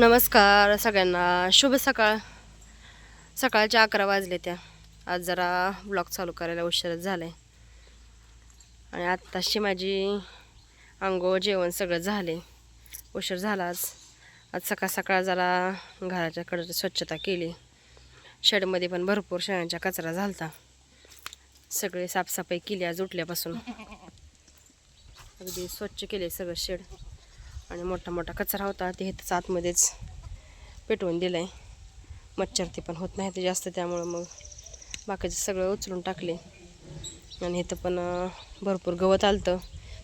नमस्कार सगळ्यांना. शुभ सकाळ. सकाळचे अकरा वाजले त्या. आज जरा ब्लॉग चालू करायला उशीरच झाला आहे आणि आत्ताशी माझी अंघोळ जेवण सगळं झाले. उशीर झाला आज. आज सकाळ सकाळ जरा घराच्याकडं स्वच्छता केली. शेडमध्ये पण भरपूर शेळ्यांचा कचरा झालता. सगळे साफसफाई केली आज उठल्यापासून. अगदी स्वच्छ केले सगळं शेड. आणि मोठा मोठा कचरा होता ते इथंच आतमध्येच पेटवून दिलं आहे मच्छर ते पण होत नाही ते जास्त त्यामुळं मग बाकीचं सगळं उचलून टाकले. आणि इथं पण भरपूर गवत आलतं.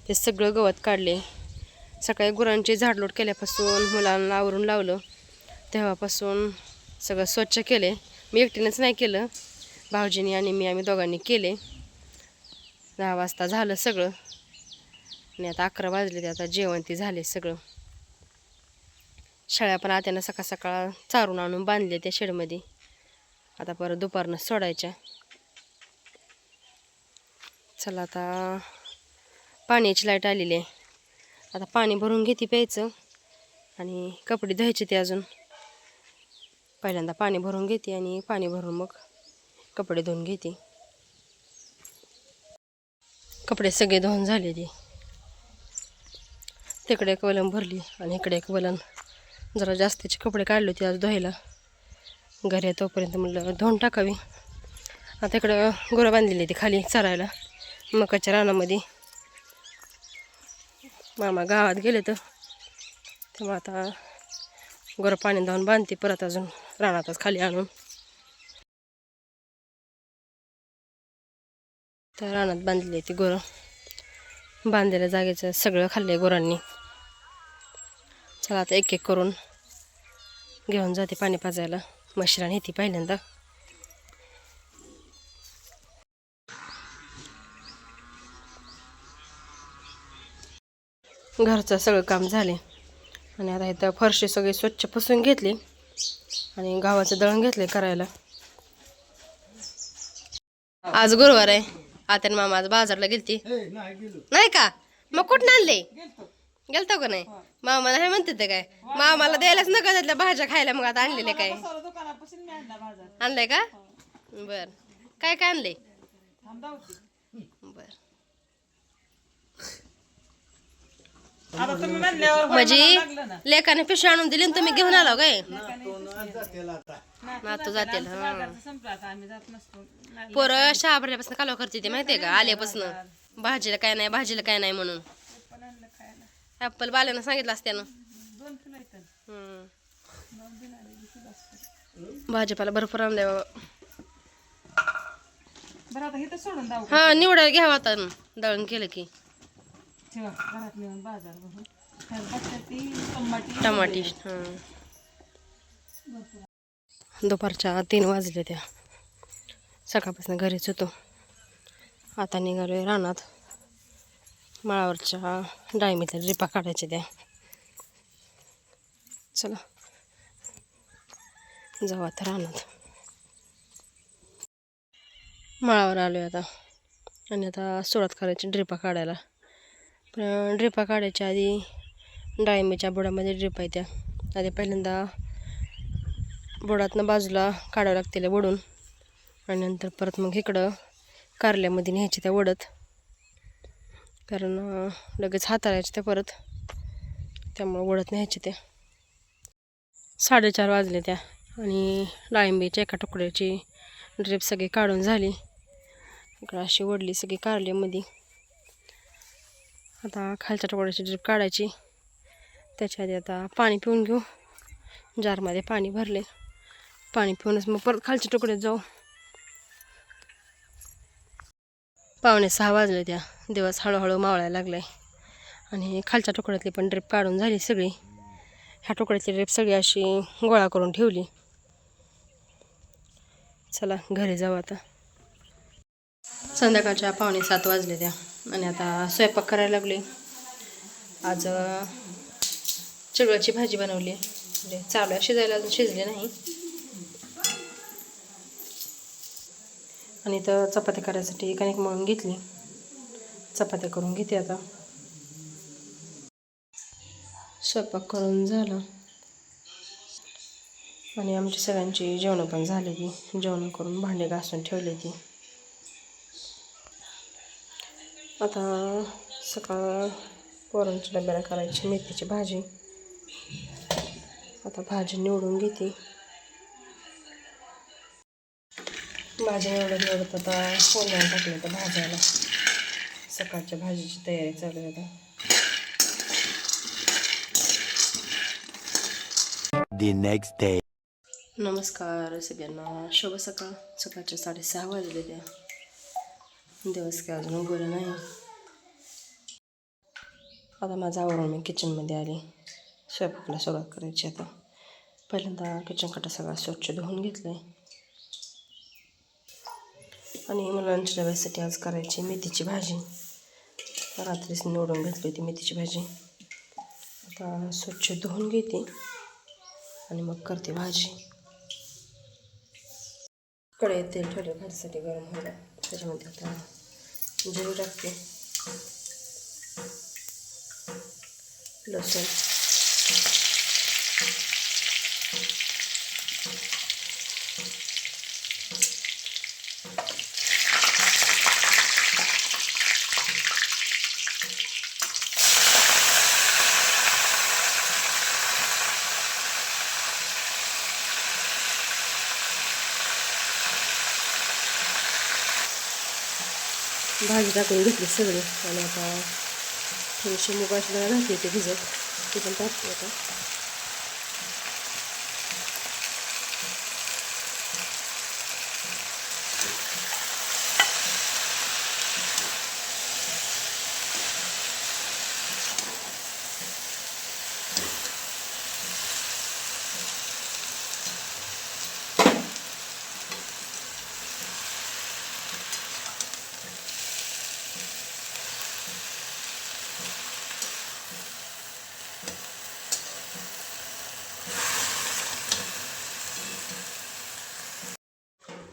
ते सगळं गवत काढले. सकाळी गुरांची झाडलोट केल्यापासून मुलांना आवरून लावलं. तेव्हापासून सगळं स्वच्छ केले. मी एकटीनंच नाही केलं. भाऊजीनी आणि मी आम्ही दोघांनी केले. दहा वाजता झालं सगळं. आणि आता अकरा वाजले ते आता जेवण ते झाले सगळं. शेळ्या पण आत्यानं सकाळ सकाळ चारून आणून बांधले त्या शेडमध्ये. आता परत दुपारनं सोडायच्या. चला आता पाण्याची लाइट आलेली आहे. आता पाणी भरून घेते प्यायचं आणि कपडे धुवायचे ते अजून. पहिल्यांदा पाणी भरून घेते आणि पाणी भरून मग कपडे धुवून घेते. कपडे सगळे धुवून झाले ते तिकडे एक वलन भरली आणि इकडे एक वलन जरा जास्तीचे कपडे काढले होते आज धुवायला. घरी तोपर्यंत म्हणलं धुवून टाकावी. आता इकडं गुरं बांधलेली ती खाली चरायला मकाच्या रानामध्ये. मामा गावात गेले तर तेव्हा आता गुरं पाणी धावून बांधते परत अजून रानातच खाली आणून. तर रानात बांधली ती गुरं. बांधलेल्या जागेचं सगळं खाल्ले गुरांनी. चला आता एक एक करून घेऊन जाते पाणी पाजायला. म्हशीला नेते पहिल्यांदा. घरचं सगळं काम झाले. आणि आता इथं फरशी सगळी स्वच्छ पुसून घेतली. आणि गावाचं दळण घेतले करायला. आज गुरुवार आहे. आत्यान मामा आज बाजारला गेलती. नाही का? मग कुठं आणले? गेलतो. का नाही? मामाला हे म्हणते ते काय. मामाला द्यायलाच नका त्यातल्या भाज्या खायला मग आता आणलेले काय? आणला बाजार आणलंय का? बर. काय काय आणले बर. आता तुम्ही म्हणल्यावर होय म्हणजे म्हणावं लागलं ना. लेकाने पिशवी आणून दिली आणि तुम्ही घेऊन आला काय नातू जातील. हा बाजारचं संपलं आता. आम्ही जात नसतो. नाही, पोरं शाळा भरल्यापासून कालवा करते ते माहितीये का? आल्यापासून. भाजीला काय नाही भाजीला काय नाही म्हणून. पण आणलं खायला ऍपल बाल्यानं सांगितलं असत्यानं. दोन किलो येतं हम्म. भाजीपाला भरपूर आणलाय बाबा. बरं आता इथं सोडून जाऊ हा निवडायला घ्यावा आता. दळण केलं की. ठेवा घरात नेऊन बाजार बघून त्यात बटाटी टमाटी टमाटी हा. दुपारच्या तीन वाजले त्या. सकाळपासून घरीच होतो. आता निघालोय रानात. माळावरच्या डाळिंबीच्या ड्रिपा काढायच्या त्या. चला. जाऊ आता रानात. माळावर आलोय आता. आणि आता सुरुवात करायची ड्रिपा काढायला. पण ड्रिपा काढायच्या आधी डाळिंबीच्या बुडामध्ये ड्रिप आहे त्या. आधी पहिल्यांदा बुडातनं बाजूला काढावं लागतील वडून आणि नंतर परत मग इकडं कारल्यामध्ये न्यायची त्या वडत कारण लगेच हाताळायचे त्या परत. त्यामुळं वडत न्यायचे त्या. साडेचार वाजले त्या. आणि डाळिंबीच्या एका तुकड्याची ड्रिप सगळी काढून झाली. इकडं अशी वडली सगळी कारल्यामध्ये. आता खालच्या टोकड्याची ड्रिप काढायची. त्याच्या आधी आता पाणी पिऊन घेऊ. जारमध्ये पाणी भरले. पाणी पिऊनच मग परत खालच्या टोकड्यात जाऊ. पावणे सहा वाजले त्या. दिवस हळूहळू मावळायला लागलाय. आणि खालच्या टोकड्यातली पण ड्रीप काढून झाली सगळी. ह्या टोकड्यातली ड्रीप सगळी अशी गोळा करून ठेवली. चला घरी जाऊ आता. संध्याकाळच्या पावणे सात वाजले त्या. आणि आता स्वयंपाक करायला लागले आज अं, भाजी बनवली आहे. म्हणजे चालू आहे शिजायला अजून शिजली नाही. आणि तर चपात्या करायसाठी कणिक मळून घेतली. चपात्या करून घेते आता. स्वयंपाक करून झाला. आणि आमची सगळ्यांची जेवणं पण झाली ती जेवण करून भांडे घासून ठेवले ती आता सकाळ पोरांच्या डब्याला करायची मेथीची भाजी आता भाजी निवडून घेते भाजी निवडत निवडत आता फोडण्याला टाकलं तर भाज्याला सकाळच्या भाजीची तयारी चालू आहे आता the next day. नमस्कार सगळ्यांना शुभ सकाळ सकाळच्या साडेसहा वाजले त्या दिवस काय अजून उगवलं नाही आता माझं आवरून मी किचनमध्ये आले स्वयंपाकाला सुरुवात करायची आता पहिल्यांदा किचन कटा सगळा स्वच्छ धुवून घेतलं आहे आणि मुलांच्या डब्यासाठी आज करायची मेथीची भाजी रात्रीच निवडून घेतली होती मेथीची भाजी आता स्वच्छ धुवून घेते आणि मग करते भाजी कडे तेल ठेवले भाजीसाठी गरम होईल त्याच्यामध्ये आता जिरे टाकते. लसूण. भाजी टाकून घेतली सगळी. आणि आता थोडीशी मुगाची डाळ घातली ते भिजत. ते पण टाकते आता.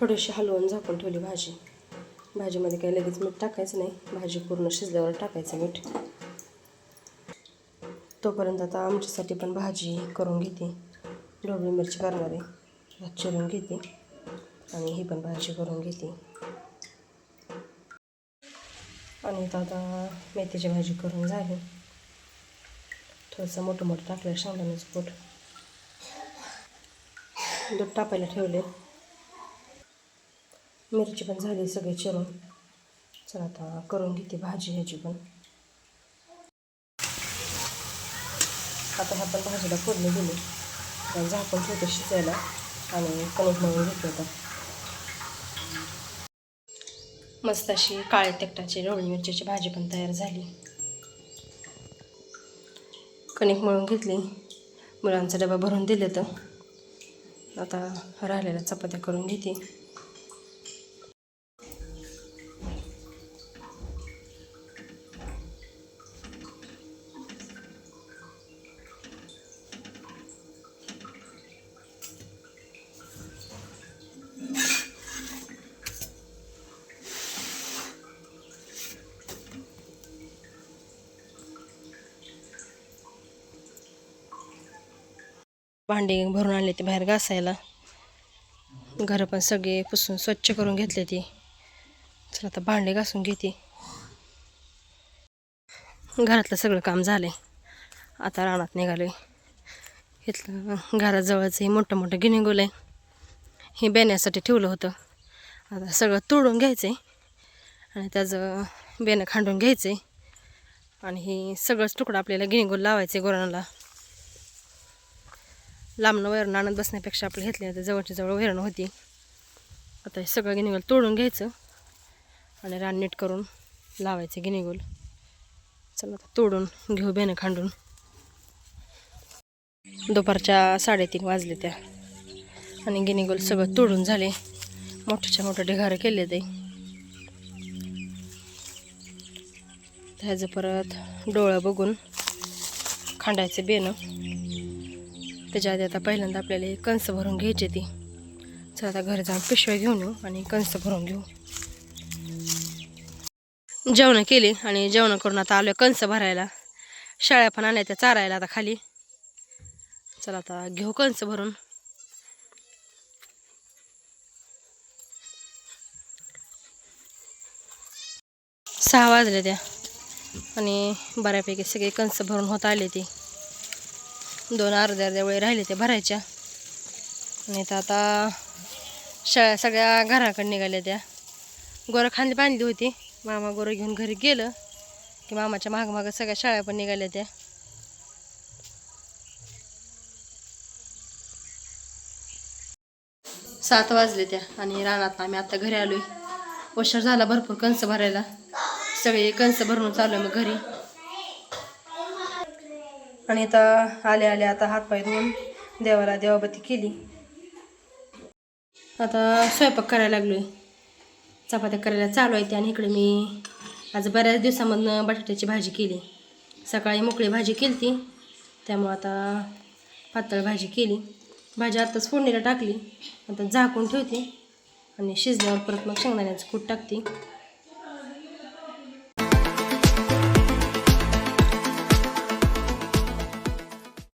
थोडीशी हलवून झाकून ठेवली भाजी. भाजीमध्ये काही लगेच मीठ टाकायचं नाही. भाजी पूर्ण शिजल्यावर टाकायचं मीठ. तोपर्यंत आता आमच्यासाठी पण भाजी करून घेते. ढोबळी मिरची करणार. आहे भात चिरून घेते. आणि ही पण भाजी करून घेते. आणि तर आता मेथीची भाजी करून झाली. थोडंसं मोठं मोठं टाकलं शेंगदाण्याचं पोट दूध टाकायला ठेवले. मिरची पण झाली सगळी चिरून. चला आता करून घेते भाजी ह्याची पण. आता ह्या पण भाजीला फोडणी दिली. आता झाकण ठेवते शिजायला आणि कणिक मळून घेते आता. मस्त अशी काळे तिकटाची ढोबळी मिरचीची भाजी पण तयार झाली. कणिक मळून घेतली. मुलांचा डबा भरून दिले तर. आता राहिलेल्या चपात्या करून घेते. भांडी भरून आणले ते बाहेर घासायला. घरं पण सगळे पुसून स्वच्छ करून घेतले ती. चला आता भांडे घासून घेते. घरातलं सगळं काम झालं आता रानात निघालो इथलं घराजवळचं हे मोठं मोठं गिनिगोल आहे हे बेण्यासाठी ठेवलं होतं. आता सगळं तोडून घ्यायचं आहे आणि त्याचं बेणं खांडून घ्यायचं आहे आणि हे सगळंच तुकडं आपल्याला गिनिगोल लावायचं आहे गुरांना लांबनं वैरण आणत बसण्यापेक्षा आपलं घेतले तर जवळच्या जवळ वैरण होती. आता हे सगळं गिनिगोल तोडून घ्यायचं आणि रान नीट करून लावायचं गिनिगोल. चला आता तोडून घेऊ बेनं खांडून. दुपारच्या साडेतीन वाजले त्या. आणि गिनिगोल सगळं तोडून झाले. मोठ्याच्या मोठं ढिगारं केले ते. ह्याचं परत डोळं बघून खांडायचं बेनं त्याच्या आधी आता पहिल्यांदा आपल्याला हे कंस भरून घ्यायचे ती. चला आता घर जाऊन पिशव्या घेऊन येऊ आणि कंस भरून घेऊ. जेवणं केली आणि जेवणं करून आता आलो कंस भरायला. शाळ्या पण आल्या त्या चारायला आता खाली. चला आता घेऊ कंस भरून. सहा वाजले त्या आणि बऱ्यापैकी सगळे कंस भरून होत आले ती. दोन अर्ध्या अर्ध्या वेळे राहिले ते भरायच्या. नाही तर आता शाळा सगळ्या घराकडे निघाल्या त्या. गोरं खांदी बांधली होती. मामा गोरं घेऊन घरी गेलं. की मामाच्या मागमाग सगळ्या शाळा पण निघाल्या त्या. सात वाजले त्या आणि रानात आम्ही आता घरी आलोय. उशीर झाला भरपूर कंस भरायला. सगळे कंस भरून चालू मग घरी. आणि आता आले आले आता हातपाय धुवून देवाला देवाबती केली. आता स्वयंपाक करायला लागलोय. चपात्या करायला चालू आहे ते आणि इकडे मी आज बऱ्याच दिवसामधनं बटाट्याची भाजी केली. सकाळी मोकळी भाजी केली ती त्यामुळं आता पातळ भाजी केली. भाजी आत्ताच फोडणीला टाकली. आता झाकून ठेवते आणि शिजल्यावर परत मग शेंगदाण्याचं कूट टाकते.